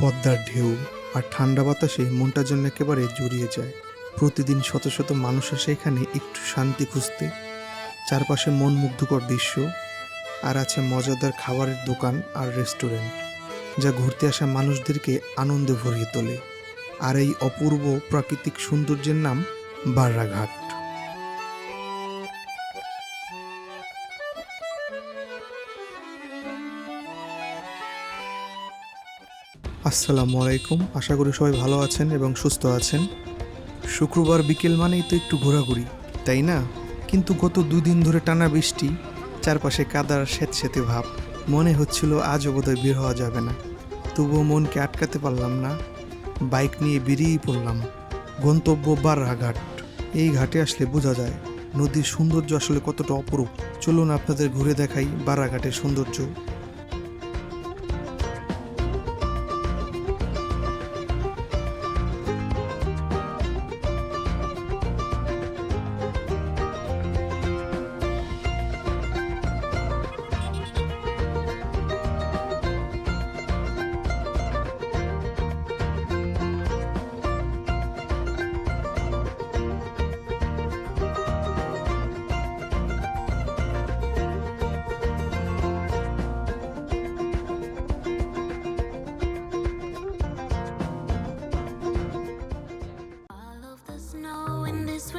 পদ্মার ঢেউ আর ঠান্ডা বাতাসে মনটা যেন একেবারে জুড়িয়ে যায়। প্রতিদিন শত শত মানুষ আসে এখানে একটু শান্তি খুঁজতে। চারপাশে মন মুগ্ধকর দৃশ্য আর আছে মজাদার খাবারের দোকান আর রেস্টুরেন্ট, যা ঘুরতে আসা মানুষদেরকে আনন্দে ভরিয়ে তোলে। আর এই অপূর্ব প্রাকৃতিক সৌন্দর্যের নাম বাররাঘাট। আসসালামু আলাইকুম। আশা করি সবাই ভালো আছেন এবং সুস্থ আছেন। শুক্রবার বিকেল মানেই তো একটু ঘোরাঘুরি, তাই না? কিন্তু গত দুদিন ধরে টানা বৃষ্টি, চারপাশে কাদার স্যাঁতস্যাঁতে ভাব। মনে হচ্ছিল আজও বোধহয় বের হওয়া যাবে না। তবুও মনকে আটকাতে পারলাম না। বাইক নিয়ে বেরিয়েই পড়লাম। গন্তব্য বাররাঘাট এই ঘাটে আসলে বোঝা যায়, নদীর সৌন্দর্য আসলে কতটা অপরূপ। চলুন আপনাদের ঘুরে দেখাই বারাঘাটের সৌন্দর্য।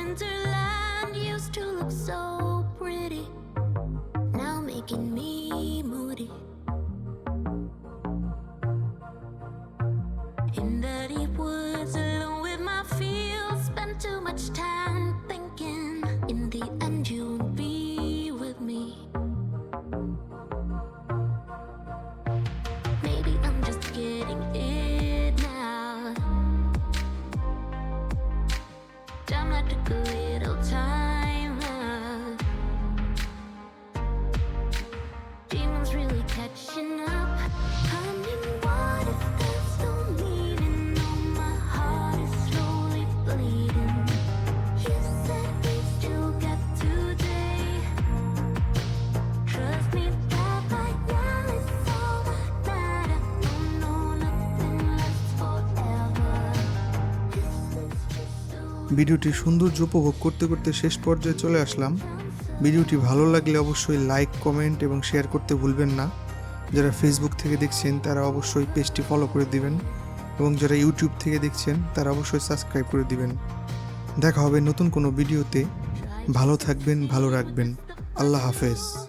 In winterland used to look so pretty. Now making me moody. In the ভিডিওটির সৌন্দর্য উপভোগ করতে করতে শেষ পর্যায়ে চলে আসলাম। ভিডিওটি ভালো লাগলে অবশ্যই লাইক কমেন্ট এবং শেয়ার করতে ভুলবেন না। যারা ফেসবুক থেকে দেখছেন, তারা অবশ্যই পেজটি ফলো করে দিবেন এবং যারা ইউটিউব থেকে দেখছেন, তারা অবশ্যই সাবস্ক্রাইব করে দিবেন। দেখা হবে নতুন কোনো ভিডিওতে ভালো থাকবেন, ভালো রাখবেন। আল্লাহ হাফেজ।